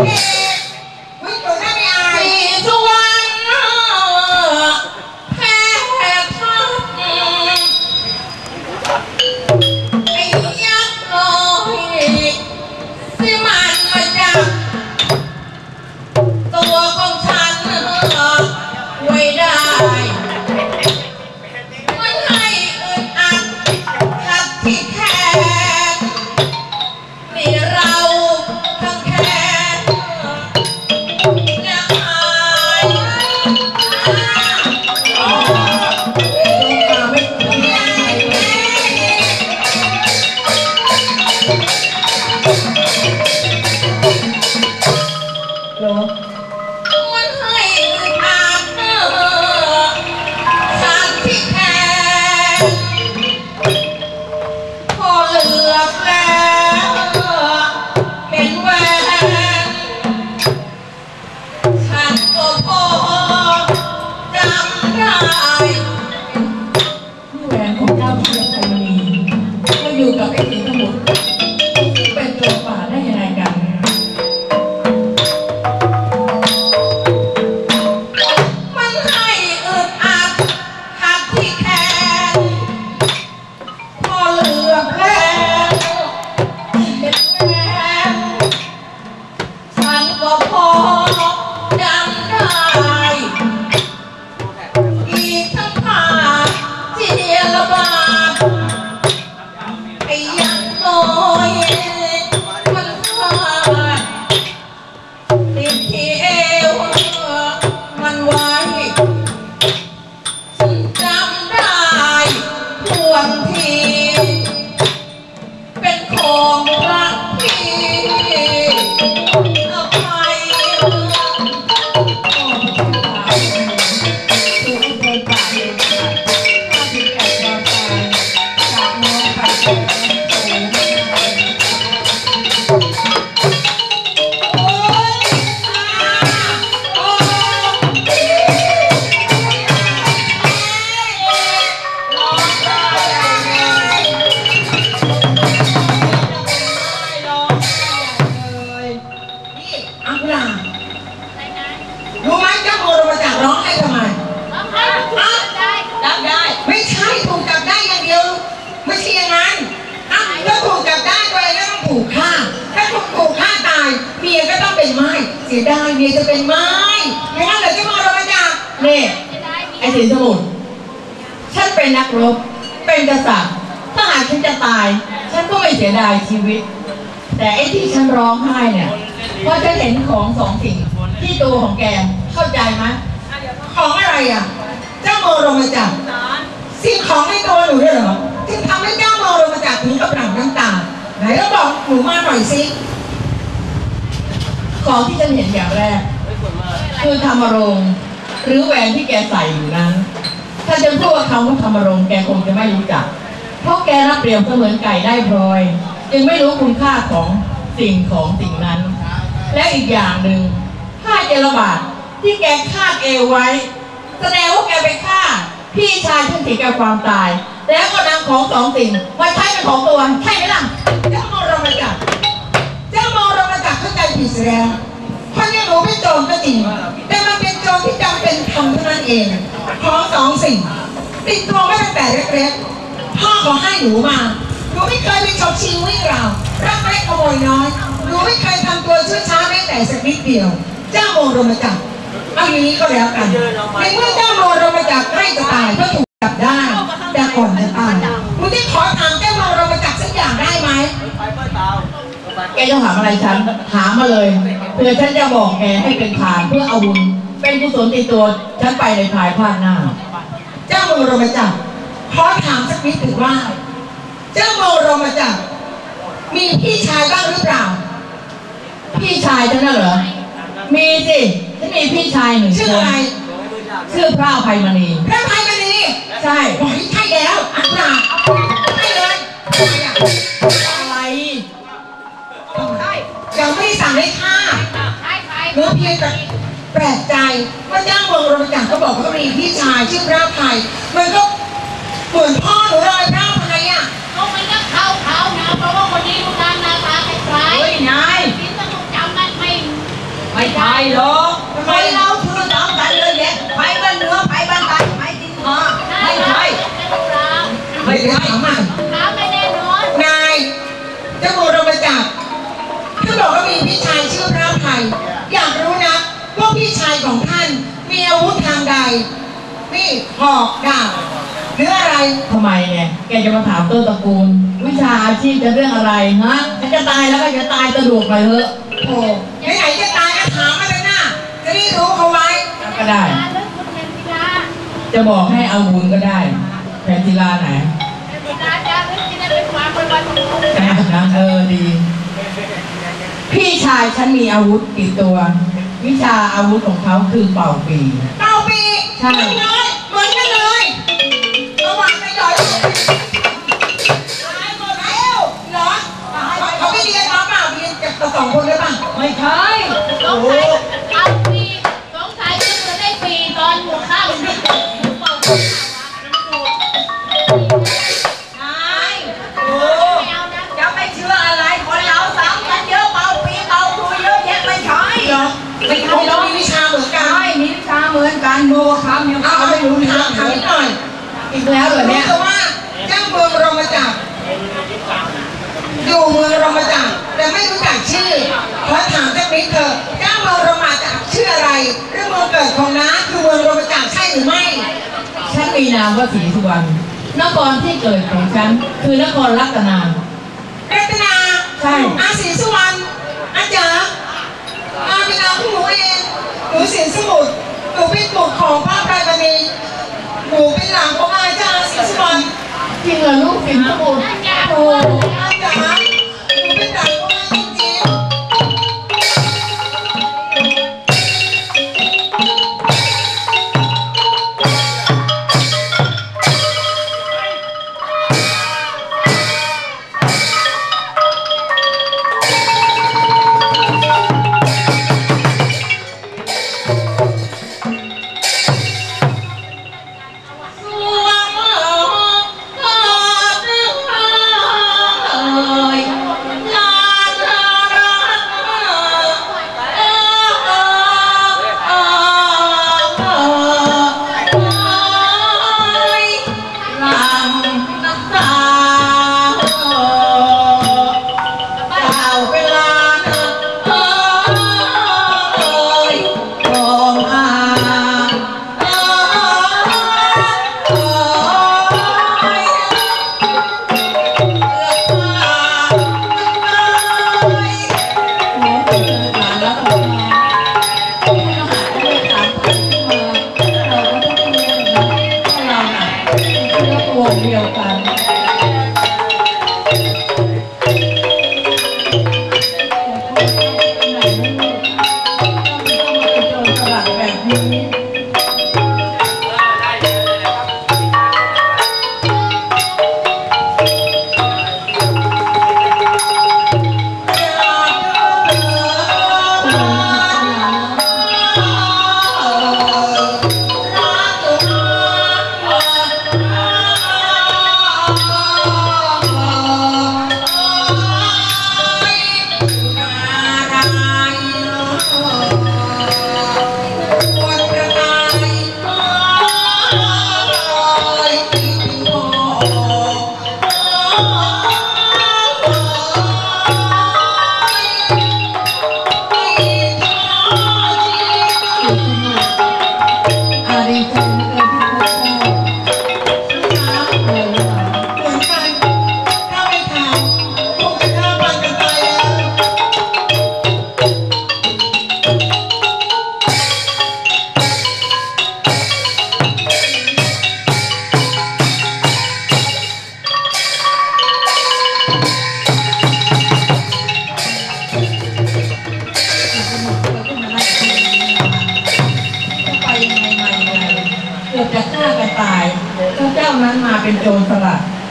ไไม้เสียดายเมียจะเป็นไม้ไม่งั้นเหรอเจ้าโมรมาจากนี่ไอ้สินสมุทรฉันเป็นนักรบ เป็นกษัตริย์ถ้าหากฉันจะตาย ฉันก็ไม่เสียดายชีวิต แต่ไอ้ที่ฉันร้องไห้เนี่ยเพราะฉันเห็นของสองสิ่งที่ตัวของแกเข้าใจไหมของอะไรอะ เจ้าโมโรมาจักสิ่งของในตัวหนูเนี่ยเหรอที่ทำให้เจ้าโมโรมาจักถึงกับหลังน้ำตาไหนก็บอกหนูมาหน่อยสิ ของที่ฉันเห็นอย่างแรก คือธรรมรงหรือแหวนที่แกใส่อยู่นั้น ถ้าจะพูดว่าคำว่าธรรมรงแกคงจะไม่รู้จัก เพราะแกรับเปรียบเสมือนไก่ได้พลอย จึงไม่รู้คุณค่าของสิ่งของสิ่งนั้น และอีกอย่างหนึ่งผ้าเจลบาทที่แกคาดเอวไว้ แสดงว่าแกไปฆ่า พี่ชายท่านถึงแกความตาย แล้วก็นำของสองสิ่งมาใช้เป็นของตัวใช่ไหมล่ะเจ้าโมราจักร สียแล้วเพราะยังรู้เป็นโจรก็จริงแต่มันเป็นโจรที่จำเป็นทำเท่านั้นเองขอสองสิ่ง ติดตัวไมาตั้งแต่เล็กๆพ่อขอให้หนูมาหนูไม่เคยไปฉกชิงวิ่งราวรักเล็กขโมยน้อยหนูไม่เคยทำตัวชั่วช้าแม้แต่สักนิดเดียว เจ้าโมโรมาจักเอาอย่างนี้ก็แล้วกันในเมื่อเจ้าโมโรมาจักใกล้จะตายก็ถูกจับได้ แต่ก่อนจะตายหนูที่ขอถามเจ้าโมรมจักรสักอย่างได้ไหม แกจะถามอะไรฉันถามมาเลยเพื่อฉันจะบอกแกให้เป็นทานเพื่อเอาบุญเป็นกุศลติดตัวฉันไปในภายภาคหน้า เจ้าโมรมจักรขอถามสักนิดถึงว่า เจ้าโมรมจักรมีพี่ชายบ้างหรือเปล่า พี่ชายฉันน่ะเหรอมีสิฉันมีพี่ชายหนึ่งคนชื่ออะไรชื่อพระอภัยมณีพระอภัยมณีใช่บอกใช่แล้วอันน่ะใช่เลยอะไรยัง ไม่สั่งให้ฆ่าพหนูเพียงแต่แปลกใจเมื่อย่างวงโรจักรก็บอกว่ามีพี่ชายชื่อพระภัยมันก็เหมือนพ่อหนูเลยพระภัยอะเขาไม่ต้อเขาเขานะเพราะว่าคนนี้ดูการนาตาคล้ายๆเฮ้ยนายนี่ต้องจำมันไม่ไม่ได้หรอกทำไม พี่ชายของท่านมีอาวุธทางใดมีดหอกดาบหรืออะไรทำไมเนี่ย แกจะมาถามต้นตระกูล วิชาอาชีพจะเรื่องอะไรฮะฉันจะตายแล้วก็จะตายสะดวกไปเถอะโอ้ไหนๆจะตายก็ถามมาเลยนะจะได้รู้เขาไว้ก็ได้การเรื่องคุณเทนธิลาจะบอกให้เอาบุญก็ได้แผนศิลาไหนเทนธิลาจะเรื่องที่ได้เป็นความเป็นวันของคุณนะนะเออดี พี่ชายฉันมีอาวุธติดตัว วิชาอาวุธของเขาคือเป่าปีเป่าปีใช่เลยเหมือนกันเลยระหว่างไปหย่อยตายหมดแล้วเหรอเขาไม่เรียนมาเปล่าเรียนกับสองคนได้ป่ะไม่ใช่สงสัยเอาปีสงสัยจะเกิดได้ปีตอนหัวข้า อีกแล้วเหรอรู้เนี่ยแต่ว่าเจ้าเมืองรมจักรอยู่เมืองรมจักรแต่ไม่รู้จักชื่อขอถามสักนิดเถอะเจ้าเมืองรมจักรชื่ออะไรหรือเมืองเกิดของน้าคือเมืองรมจักรใช่หรือไม่ฉันมีนามว่าศรีสุวรรณนครที่เกิดของฉันคือนครรัตนารัตนาใช่อาศรีสุวรรณอาจารย์อาเป็นนามของหนูเองหนูสินสมุทรหนูเป็นบุตรของพระไพรมณีหนูเป็นหลานของอาจารย์ศรีสุวรร ณจริงเห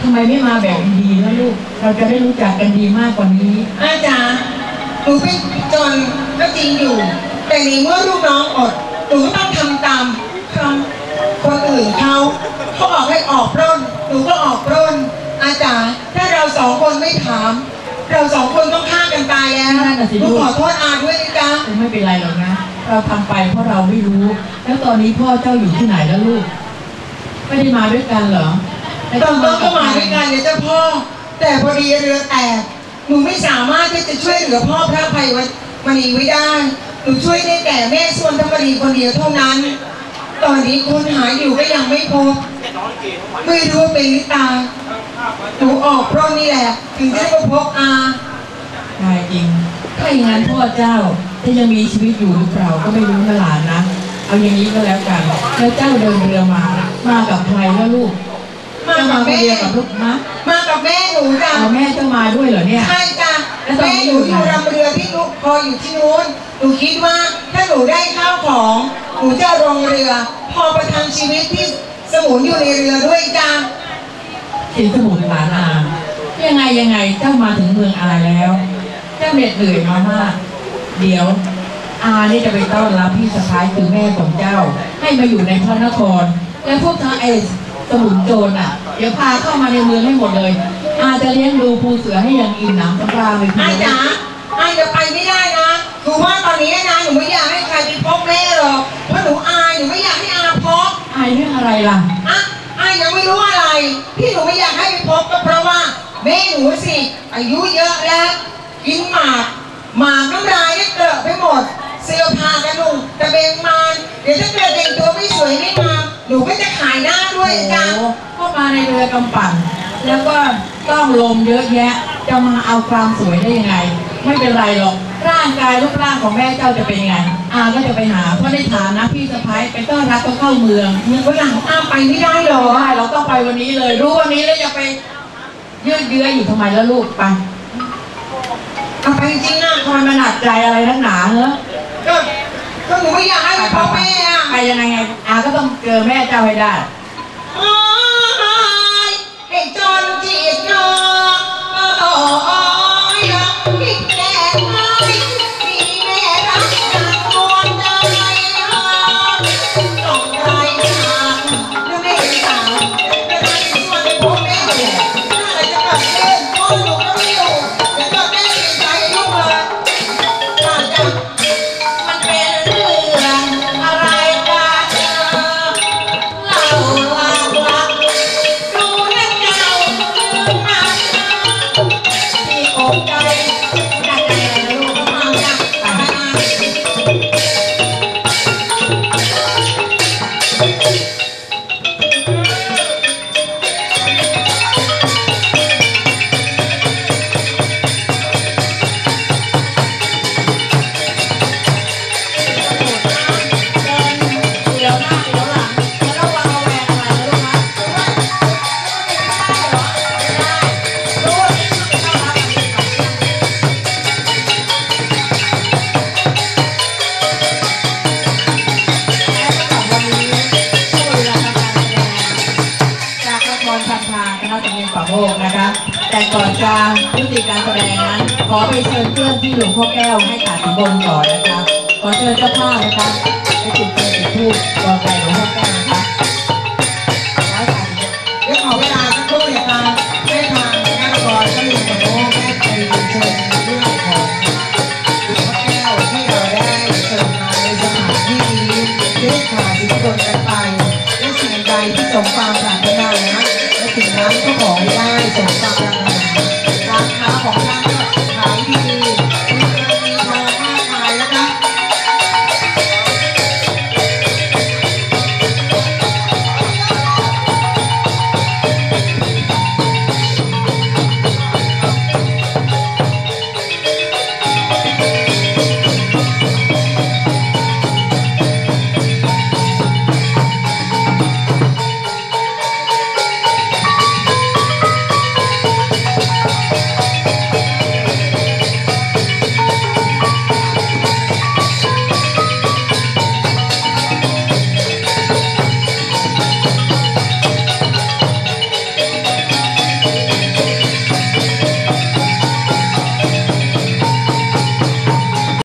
ทำไมไม่มาแบบดีๆแล้วลูก เราจะได้รู้จักกันดีมากกว่านี้อาจารย์หนูเป็นจนก็จริงอยู่ แต่ในเมื่อลูกน้องอดหนูก็ต้องทำตามคำคนอื่นเขาเขาบอกให้ออกปล้นหนูก็ออกปล้นอาจารย์ถ้าเราสองคนไม่ถาม เราสองคนต้องฆ่ากันตายแล้วนั่นน่ะสิหนูลูก ขอโทษอาด้วยนะจ๊ะคงไม่เป็นไรหรอกนะ เราทำไปเพราะเราไม่รู้ แล้วตอนนี้พ่อเจ้าอยู่ที่ไหนแล้วลูก ไม่ได้มาด้วยกันเหรอ ตอนต้นก็มาด้วยกันเนี่ยเจ้าพ่อ แต่พอดีเรือแตกหนูไม่สามารถที่จะช่วยเหลือพ่อพระภัยวันมณีไว้ได้หนูช่วยได้แต่แม่ส่วนธรรมดีคนเดียวเท่านั้น ตอนนี้คนหาอยู่ก็ยังไม่พบไม่รู้ว่าเป็นหรือตายหนูออกเพราะนี่แหละ ถึงได้มาพบอาใช่จริงถ้าอย่างนั้นพ่อเจ้าจะยังมีชีวิตอยู่หรือเปล่าก็ไม่รู้นะหลานนะ เอาอย่างนี้ก็แล้วกัน แล้วเจ้าเดินเรือมา มากับใครแล้วลูก มาเจ้ากัมาบคนแม่เดียวกับลูกมะมากับแม่หนูจ้ะเอาแม่เจ้ามาด้วยเหรอเนี่ย ใช่จ้ะแล้วตอนแม่นี้หอนูยู่อยู่ไหนรำเรือที่นุคอยอยู่ที่นู้นหนูคิดว่าถ้าหนูได้ข้าวของหนูจะลงเรือ พอประทังชีวิตที่สมุนอยู่ในเรือด้วยจ้ะสินสมุนหลานอายังไงยังไงเจ้ามาถึงเมืองอาแล้ว เจ้าเหน็ดเหนื่อยมามาก เดี๋ยว อานี่จะไปต้อนรับพี่สะพ้ายคือแม่ของเจ้า ให้มาอยู่ในพระนคร และพวกทั้งไอ้ส มุนโจรอะ เดี๋ยวพาเข้ามาในเมืองให้หมดเลย อาจะเลี้ยงดูภูเสือให้อยังอิ่มหน้ำสำราญเลยทีอาเดียวจ๋าอาจะไปไม่ได้นะคือว่าตอนนี้นะหนูไม่อยากให้ใครไปพบแม่หรอกเพราะหนูอายหนูไม่อยากให้อาพบอายเรื่องอะไรล่ะ อะอายังไม่รู้อะไร ที่หนูไม่อยากให้ไปพบก็เพราะว่าแม่หนูสิอายุเยอะแล้วกินหมากหมากน้ำลายเนี่ยเกลอะ ในเรือกำปั่นแล้วก็ต้องลมเยอะแยะ จะมาเอาความสวยได้ยังไง ไม่เป็นไรหรอก ร่างกายรูปร่างของแม่เจ้าจะเป็นยังไงอาก็จะไปหา เพราะในฐานะพี่สะพ้ายไปต้อนรับก็เข้าเมืองวันหลังอาไปไม่ได้หรรออได้เราต้องไปวันนี้เลย รู้วันนี้แล้วจะไปยืดเยื้ออยู่ทำไมแล้วลูกไปเอาไปจริงๆนะทำไมมันหนักใจอะไรนักหนาเหรอก็ก็หนูไม่อยากให้ไปพบแม่อะไปยังไงไงอาก็ต้องเจอแม่เจ้าให้ได้ รพันธาคณะตำเนียงป่าโมกนะคะ แต่ก่อนจะยุติการแสดงนั้นขอไปเชิญเพื่อนที่หลวงพ่อแก้วให้ขาดสินบนก่อนนะคะ ขอเชิญเจ้าภาพนะคะไปจุดเทียนจุดธูปรอใจหลวงพ่อแก้วนะคะร้อยสามสิบเดี๋ยวขอเวลาสักครู่เดี๋ยวทางให้ทางคณะกรก็มีกับโอ้แม่ไปเชิญเรื่องของหลวงพ่อแก้วที่เราได้เชิญมาในสถานที่นี้ได้ขาดสินบนกันไปและสิ่งใดที่สมความปรารถนานะ และสิ่ง